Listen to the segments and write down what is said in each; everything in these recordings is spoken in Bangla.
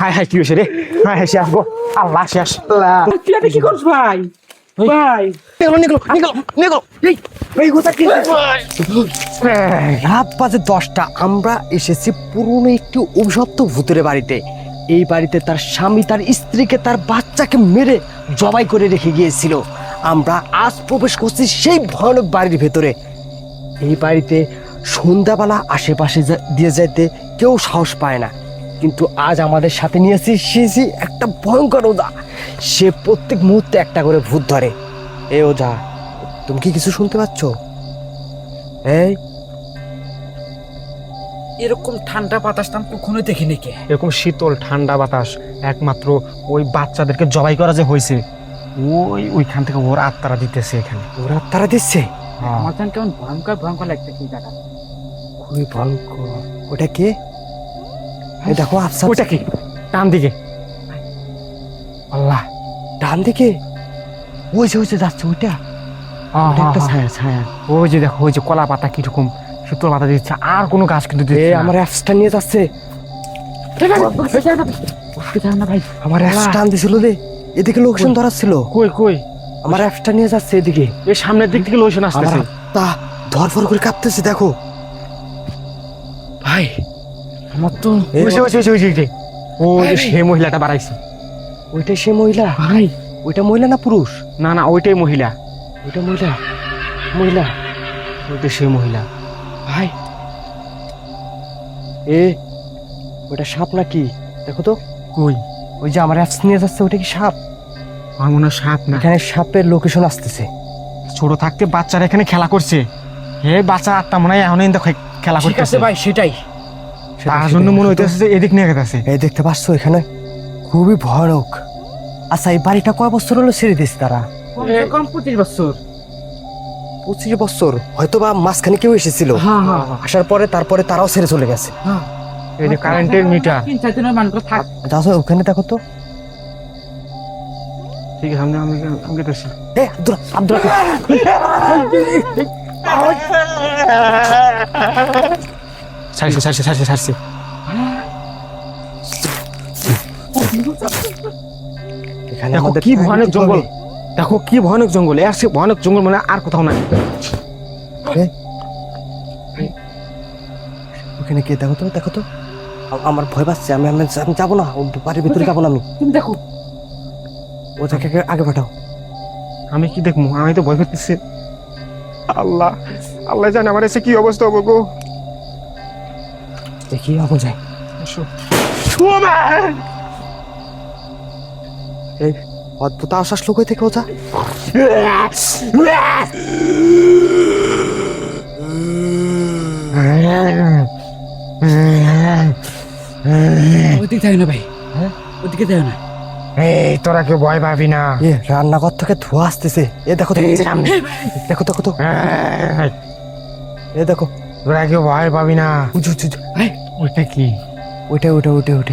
হাই হাই কি হয়েছে রে? হাই হাই শেষ গো আল্লাহ শেষ আল্লাহ তুই এটা কি করছ ভাই? ভাই। নিগলো নিগলো নিগলো নিগলো এই এই কথা কি রাত বাজে দশটা। আমরা এসেছি পুরনো একটি অভিশপ্ত ভূতের বাড়িতে। এই বাড়িতে তার স্বামী তার স্ত্রীকে তার বাচ্চাকে মেরে জবাই করে রেখে গিয়েছিল। আমরা আজ প্রবেশ করছি সেই ভয়ানক বাড়ির ভেতরে। এই বাড়িতে সন্ধ্যাবেলা আশেপাশে দিয়ে যেতে কেউ সাহস পায় না। কিন্তু আজ আমাদের সাথে নিয়েছি সে যে একটা ভয়ঙ্কর ওজা। সে প্রত্যেক মুহূর্তে একটা করে ভূত ধরে। এ ওঝা তুমি কি কিছু শুনতে পাচ্ছ? এই। এরকম ঠান্ডা বাতাস তো আমি কখনোই দেখিনি কে। এরকম শীতল ঠান্ডা বাতাস একমাত্র ওই বাচ্চাদেরকে জবাই করা যে হয়েছে ওই ওইখান থেকে ওর আত্মারা দিতেছে এখানে। ওর আত্মারা দিচ্ছে? হ্যাঁ। আমার জান কেমন ভয়ঙ্কর ভয়ঙ্কর লাগতেছে এই জায়গা খুবই ভয়ঙ্কর। ওটা কে? এই দেখো আফসা ওইটা কি? ডান দিকে আল্লাহ। ডান দিকে ওই যে ওই যে যাচ্ছে ওইটা? ওটা একটা ছায়া ছায়া। ওই যে দেখো ওই যে কলা পাতা কীরকম শীতল পাতা দিচ্ছে আর কোনো গাছ কিন্তু দিচ্ছে আমার অ্যাপসটা নিয়ে যাচ্ছে। আমার অ্যাপস টান দিছিল রে। এদিকে লোকজন ধরাচ্ছিল। কই কই? আমার অ্যাপসটা নিয়ে যাচ্ছে এদিকে। এই সামনের দিক থেকে আমার আসতেছে। তা ধরফর করে কাঁপতেছে দেখো। ভাই আমার তো সে মহিলাটা বাড়াইছে। ওইটাই সে মহিলা? ভাই ওইটা মহিলা না পুরুষ? না না ওইটাই মহিলা। ওইটা মহিলা? মহিলা? ওইটা সে মহিলা। ভাই। এ ওইটা সাপ নাকি দেখো তো। কই? ওই যে আমার অ্যাপস নিয়ে যাচ্ছে ওইটা কি সাপ? আমার মনে হয় সাপ না। এখানে সাপের লোকেশন আসতেছে। ছোট থাকতে বাচ্চারা এখানে খেলা করছে। হে বাচ্চা আত্মা মনে হয় এখন খেলা করতেছে। ভাই সেটাই। তার জন্য মনে হইতেছে যে এদিক নিয়ে গেছে এই দেখতে পাচ্ছ এখানে? খুবই ভয়ানক। আচ্ছা এই বাড়িটা কয় বছর হলো ছেড়ে দিয়েছে তারা? কম পঁচিশ বছর। পঁচিশ বছর? হয়তো বা মাঝখানে কেউ এসেছিল। হ্যাঁ হ্যাঁ আসার পরে তারপরে তারাও ছেড়ে চলে গেছে। হ্যাঁ। এই যে কারেন্টের মিটার যাও ওখানে দেখো তো। ঠিক আছে আমি আমি আমি গেতেছি। এ আব্দুল আব্দুল ছাড়ছি ছাড়ছি ছাড়ছি ছাড়ছি। এখানে দেখো কি ভয়ানক জঙ্গল। দেখো কি ভয়ানক জঙ্গল। এর সে ভয়ানক জঙ্গল মানে আর কোথাও নাই। ওখানে কে? দেখো তো দেখো তো। আমার ভয় পাচ্ছে আমি আমি যাব না। ও বাড়ির ভিতরে যাব না আমি। তুমি দেখো। ওটাকে আগে- আগে পাঠাও। আমি কি দেখব? আমি তো ভয় করতেছি। আল্লাহ আল্লাহ জানে আমার এসে কি অবস্থা হবে গো। দেখি হব যায় এই অদ্ভুত আশ্বাস লোক থেকে ওটা ওইদিকে যাই না ভাই। হ্যাঁ? ওইদিকে যাই না। এই তোরা কেউ ভয় পাবি না। এ রান্নাঘর থেকে ধোয়া আসতেছে। এ দেখো দেখো দেখো তো। এই, এ দেখো। তোরা কেউ ভয় পাবি না। উঁচু উঁচু উঁচু। ভাই ওইটা কি? ওইটা ওইটা ওইটা ওইটা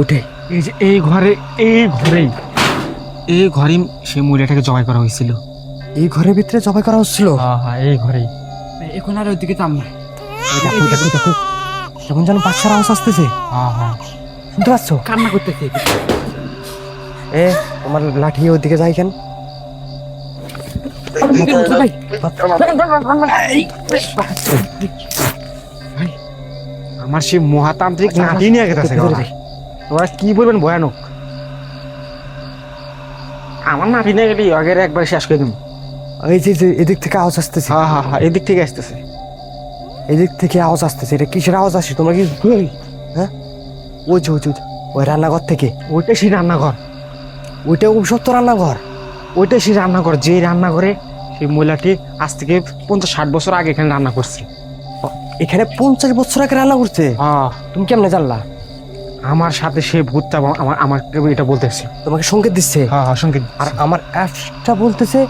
ওইটাই এই যে এই ঘরে এই ঘরেই। এই ঘরেই সেই মহিলাটাকে জবাই করা হয়েছিল। এই ঘরের ভিতরে জবাই করা হচ্ছিল? হ্যাঁ হ্যাঁ এই ঘরেই। এখন আর ওইদিকে যাম না দেখো দেখো দেখো। কেমন যেন বাচ্চার আওয়াজ আসতেছে। হ্যাঁ হ্যাঁ। শুনতে পাচ্ছ? কান্না করতেছে। এ তোমার লাঠি ওইদিকে যাই কেন? ভাই আমার সেই মহাতান্ত্রিক নাতি নিয়ে গেছে ওরা কি বলবেন ভয়ানক? আমার নাতি নিয়ে গেলে আগের একবার শেষ করে দেবো। এই যে যে এদিক থেকে আওয়াজ আসতেছে। হ্যাঁ হ্যাঁ হ্যাঁ এদিক থেকে আসতেছে। এদিক থেকে আওয়াজ আসতেছে। এটা কিসের আওয়াজ আসছে? তোমরা কি হ্যাঁ? ওই যে ওই যে, ওই যে, ওই রান্নাঘর থেকে। ওইটা সেই রান্নাঘর। ওইটা অভিশপ্ত রান্নাঘর। ওইটা সেই রান্নাঘর যে রান্নাঘরে সেই মহিলাটি আজ থেকে পঞ্চাশ ষাট বছর আগে এখানে রান্না করছে। এখানে পঞ্চাশ বছর আগে রান্না করছে? হ্যাঁ। তুমি কেমনে জানলা? আমার সাথে সেই ভূতটা আমার আমাকে এটা বলতেছে। তোমাকে সংকেত দিচ্ছে? হ্যাঁ হ্যাঁ সঙ্গে আর আমার অ্যাপসটা বলতেছে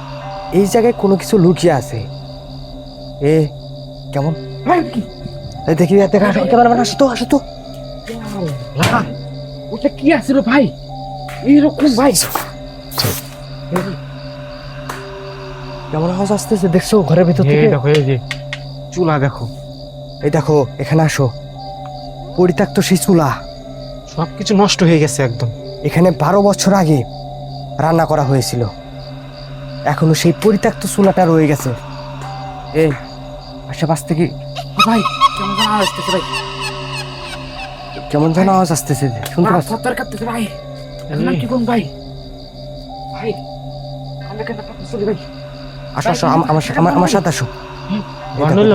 এই জায়গায় কোনো কিছু লুকিয়ে আছে। এ কেমন? দেখি ক্যামেরাম্যান আসো তো আসো তো। ওটা কি আছিল ভাই? এইরকম ভাই। কেমন আওয়াজ আসতেছে? দেখছ ঘরের ভিতর থেকে? দেখো এই যে। চুলা দেখো। এই দেখো এখানে আসো। পরিত্যক্ত সেই চুলা। সব কিছু নষ্ট হয়ে গেছে একদম। এখানে বারো বছর আগে রান্না করা হয়েছিল। এখনও সেই পরিত্যক্ত চুলাটা রয়ে গেছে। এই আশেপাশ থেকে ভাই কেমন যেন আওয়াজ আসতেছে ভাই। কেমন যেন আওয়াজ আসতেছে শুনতে পাচ্ছ? ভাই। কি ভাই? ভাই আসো আমার আমার সাথে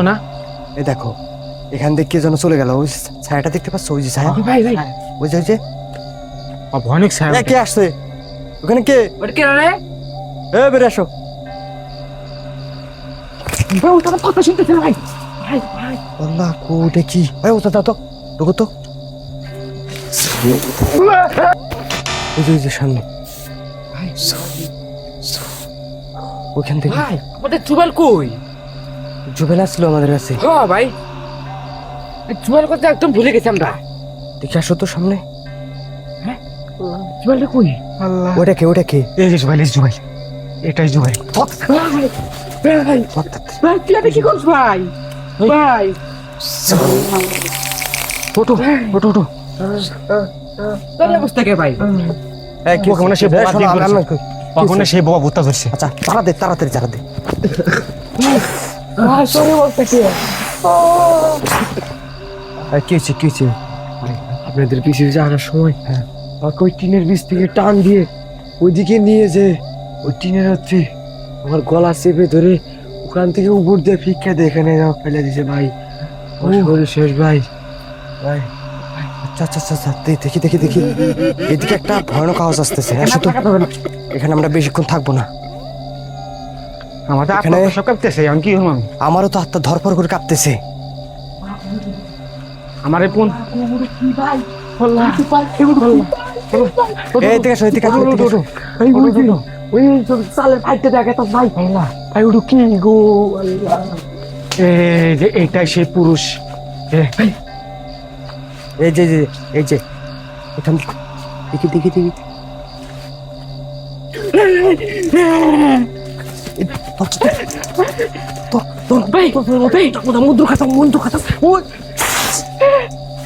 না? দেখো এখান থেকে কে যেন চলে গেল ওই ছায়াটা দেখতে পাচ্ছ? ওই যে ছায়া। ভাই ভাই। ওই যে ওই যে। ও, ছায়া কে আসছে? ওখানে কে? ওটা কে রে? এ বেরে আসো। ভাই ওটা কথা শুনতেছে না ভাই। ভাই ভাই। আল্লাহ কি? এই ওটা দাও তো ঢুকো তো। ওই যে ওই যে সামনে। ভাই। ওইখান থেকে। ভাই আমাদের চুবাল কই? জুবেল আসলো আমাদের কাছে। হ্যাঁ ভাই। এই চুবাল কথা একদম ভুলে গেছি আমরা। দেখে আসো তো সামনে। চুবালটা কই? আল্লাহ। ওটা কে ওটা কে? এই যে যে জুবাইল এটাই জুবাইল ভাই ভাই ভাই। তুই এটা কি করছ ভাই? ভাই। ওটো ওটো ওটো তোর অবস্থা কে ভাই? এই, কি ওকে মনে হয় সে ওখানে সেই বাবা ভূতটা ধরছে। আচ্ছা তারা দে তাড়াতাড়ি তারা দে। আপনাদের পিছিয়ে যাওয়ার সময় হ্যাঁ ওই টিনের বীজ থেকে টান দিয়ে ওইদিকে নিয়ে যে ওই টিনের হচ্ছে আমার গলা চেপে ধরে ওখান থেকে উপর দিয়ে ফিক্কা দিয়ে এখানে ফেলে দিছে ভাই। আমার শরীর শেষ ভাই। ভাই আচ্ছা আচ্ছা আচ্ছা আচ্ছা দেখি দেখি দেখি। এদিকে একটা ভয়ানক আওয়াজ আসতেছে। আসো তো। এখানে আমরা বেশিক্ষণ থাকব না। আমাদের এখানে- সব কাঁপতেছে আমি কি হলাম আমারও তো আত্মা ধরপর করে কাঁপতেছে। আমার এই এই ওই দেখে তো ভাই। ভাই ওটা কি গো? আল্লাহ এই যে এইটাই সেই পুরুষ। এই যে এই যে এখান দেখি দেখি দেখি।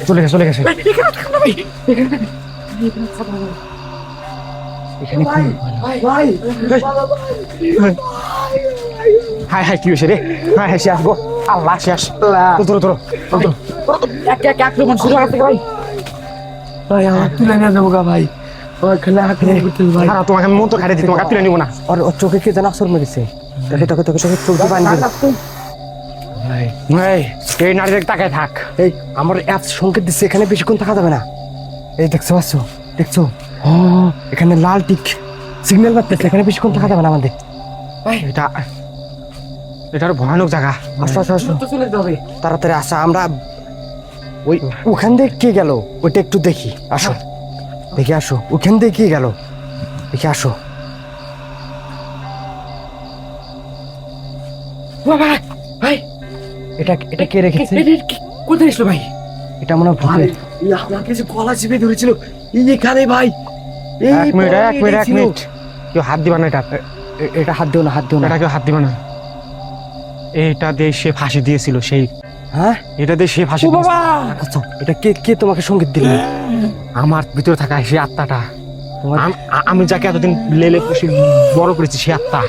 চলে গেছে চলে গেছে। এখানে হাই হাই কি হয়েছে রে? হাই হাই সে আসব। আল্লাহ তোর এক এক আক্রমণ শুরু হয়ে ভাই। ভাই আমার তুলে নিয়ে যাব গা ভাই। ওইখানে আক্রমণ করতে ভাই। আর তোমাকে আমি মন্ত্র খাইয়ে দিই তোমাকে তুলে নিব না। আর ওর চোখে কে যেন আসর মেরেছে। দেখে তোকে তোকে চোখে চোখ দিয়ে পানি বের। ভাই এই এই নারীদের তাকায় থাক। এই আমার অ্যাপ সংকেত দিচ্ছে এখানে বেশিক্ষণ থাকা যাবে না। এই দেখছ পাচ্ছ দেখছ? ও। এখানে লাল টিক সিগন্যাল বাড়তেছে এখানে বেশিক্ষণ থাকা যাবে না আমাদের। এটা এটার ভয়ানক জায়গা। আসো আসো আসো। চলে যাবে তাড়াতাড়ি আসা আমরা ওই ওখান থেকে কে গেল? ওইটা একটু দেখি। আসো। দেখি আসো। ওখান থেকে কে গেল? দেখি আসো। ভাই ভাই। এটা এটা কে রেখেছে? কোথায় এসলো ভাই? এটা মনে হয় ভূতের। আমাকে যে গলা চিপে ধরেছিল। এই এখানে ভাই। এক মিনিট এক মিনিট এক মিনিট। কেউ হাত দিবা না এটা। এটা হাত দিও না হাত দিও না। এটা কেউ হাত দিবা না। এটা দিয়ে সে ফাঁসি দিয়েছিল সেই হ্যাঁ? এটা দিয়ে সে ফাঁসি বাবা! আচ্ছা এটা কে কে তোমাকে সংগীত দিল? আমার ভিতরে থাকা সেই আত্মাটা। আম- যাকে এতদিন লেলে পুষে বড় করেছি সে আত্মা।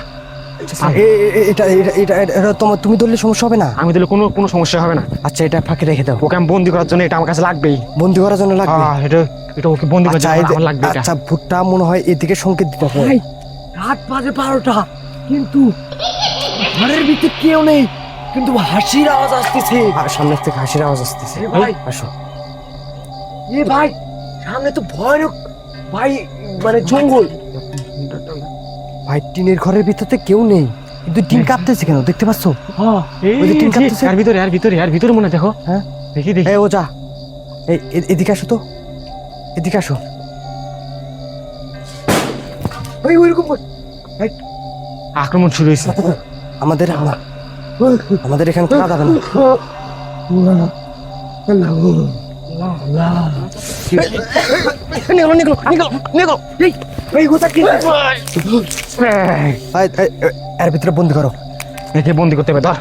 এ- এটা এটা তোমার তুমি ধরলে সমস্যা হবে না? আমি দিলে কোনো কোনো সমস্যা হবে না। আচ্ছা এটা ফাঁকে রেখে দাও। ওকে আমি বন্দি করার জন্য এটা আমার কাছে লাগবেই। বন্দি করার জন্য লাগবে? এটা এটা ওকে বন্দি করার আচ্ছা জন্য আমার লাগবে আচ্ছা ভুট্টা মনে হয় এদিকে সংকেত দিতে হবে। ভাই রাত বাজে বারোটা। কিন্তু ঘরের ভিতরে কেউ নেই কিন্তু হাসির আওয়াজ আসতেছে। আর সামনে থেকে হাসির আওয়াজ আসতেছে। ভাই আসো। এ ভাই সামনে তো ভয়ানক ভাই মানে জঙ্গল। ভাই টিনের ঘরের ভিতরে কেউ নেই কিন্তু টিন কাঁপতেছে কেন? দেখতে পাচ্ছ? হ্যাঁ এই ওই যে টিন কাঁপতেছে। এর ভিতরে এর ভিতরে এর ভিতরে মনে দেখো। হ্যাঁ। দেখি দেখি। ও যা। এই এদিকে আসো তো। এদিকে আসো। ভাই। ওইরকম আক্রমণ শুরু হয়েছে। আমাদের আমা- আমাদের এখানে থাকা যাবে না। এর ভিতরে বন্দি করো। একে বন্দি করতে হবে ধর।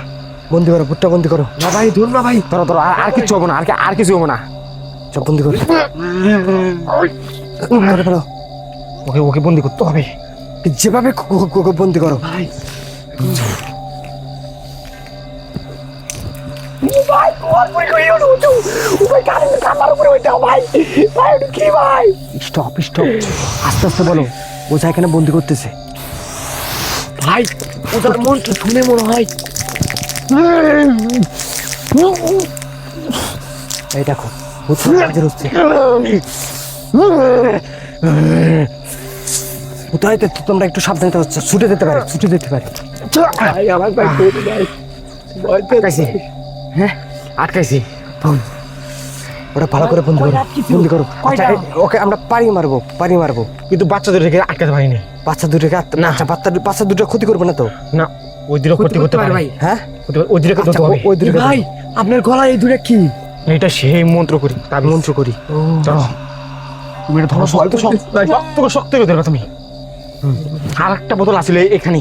বন্দি করো ভুট্টা বন্দি করো। না ভাই ধর না ভাই। ধরো ধরো আর কিছু হব না আর কি- আর কিছু হব না। সব বন্দি করো। ফেলো। ওকে ওকে বন্দি করতে হবে। যেভাবে বন্দি করো। ভাই। স্টপ স্টপ আস্তে আস্তে বলো ওঝা এখানে বন্দি করতেছে ভাই ওদের মন্ত্র শুনে মনে হয় এই দেখো হচ্ছে হয়তো তোমরা একটু সাবধানে হচ্ছে ছুটে যেতে পারে ছুটে যেতে পারে আমার ভাই ভয়। হ্যাঁ আটকাইছি। ওটা ভালো করে বন্দি করো বন্দি করো। আচ্ছা ওকে আমরা পারি মারবো পারি মারবো। কিন্তু রেখে আটকাতে পারিনি। বাচ্চা দুটোকে আত- আচ্ছা বাচ্চা বাচ্চা দুটো ক্ষতি করবে না তো? না ওই ক্ষতি করতে পারে ভাই হ্যাঁ? ওই আচ্ছা, হবে। ওই দুটো ভাই আপনার এই দুটো কি? এটা সেই মন্ত্র করি তার মন্ত্র করি। চলো। তুমি এটা ধরো শক্ত শক্ত শক্ত। করে তুমি। আর একটা বোতল আছিল এখানে।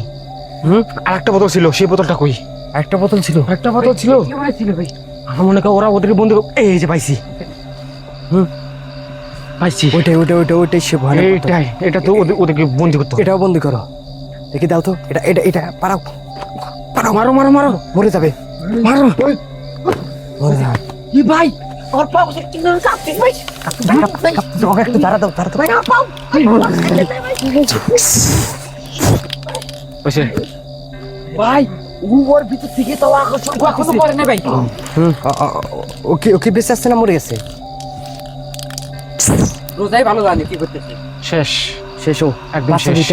হুম? আর একটা বোতল ছিল সেই বোতলটা কই? একটা বোতল ছিল। একটা বোতল ছিল? আমার মনে হয় ওরা ওদেরকে বন্ধু এই যে পাইছি। হুম। পাইছি। ওইটাই ওইটাই ওইটাই ওইটাই সে ভয় এইটাই এটা তো ওদের- ওদেরকে বন্দি করতে এটাও বন্দি করো। দেখি দাও তো এটা এটা এটা পারাও। পারাও। মারো মারো মারো। মরে যাবে। মারো। মরে যাবে। কি ভাই আমার পা বসে কি করে ভাই। ওকে একটু দাঁড়া দাও দাঁড়া দাও। ভাই ও ওর ভিতর থেকে তো আকর্ষণ না ভাই। হুম। ও- ও- ও- ওকে ওকে বেঁচে আসছে না মরে গেছে? রোজাই ভালো জানে কি করতেছে। শেষ। শেষ ও? একদম শেষ।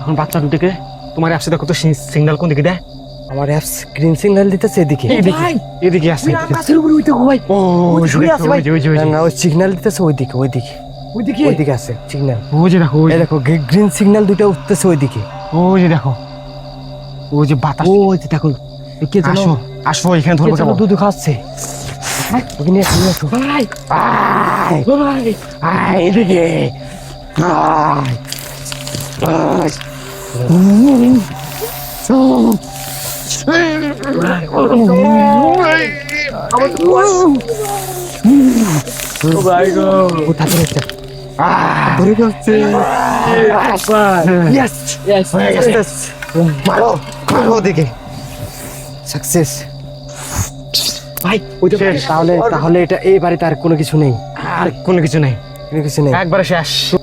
এখন বাচ্চা দুটোকে তোমার অ্যাপসে দেখো তো সিগন্যাল কোন দিকে দেয়? আমার অ্যাপস গ্রিন সিগন্যাল দিতেছে এদিকে। এদিকে এদিকে আছে আকাশের উপরে উঠে ভাই। ও ওই আছে ভাই। ওই ওই না। ওই সিগন্যাল দিতেছে ওইদিকে ওইদিকে। ওইদিকে? ওইদিকে আছে সিগন্যাল ওই যে দেখো ওই দেখো গ্রিন সিগন্যাল দুটো উঠতেছে ওইদিকে। ওই যে দেখো। ওই যে বাতাস। ওই যে দেখো কে জানো আসো আসো এখানে ধরবো কেবল। দুধ খাচ্ছে। ওকে নিয়ে আসো আসো। ভাই আয় ভাই আয় এদিকে। আয় আয়। ধরে যাচ্ছে Yes! মারো মারো ওদিকে। সাকসেস ভাই শেষ। তাহলে তাহলে এটা এই বাড়িতে আর কোনো কিছু নেই। আর কোনো কিছু নেই। কোনো কিছু নেই। একবারে শেষ।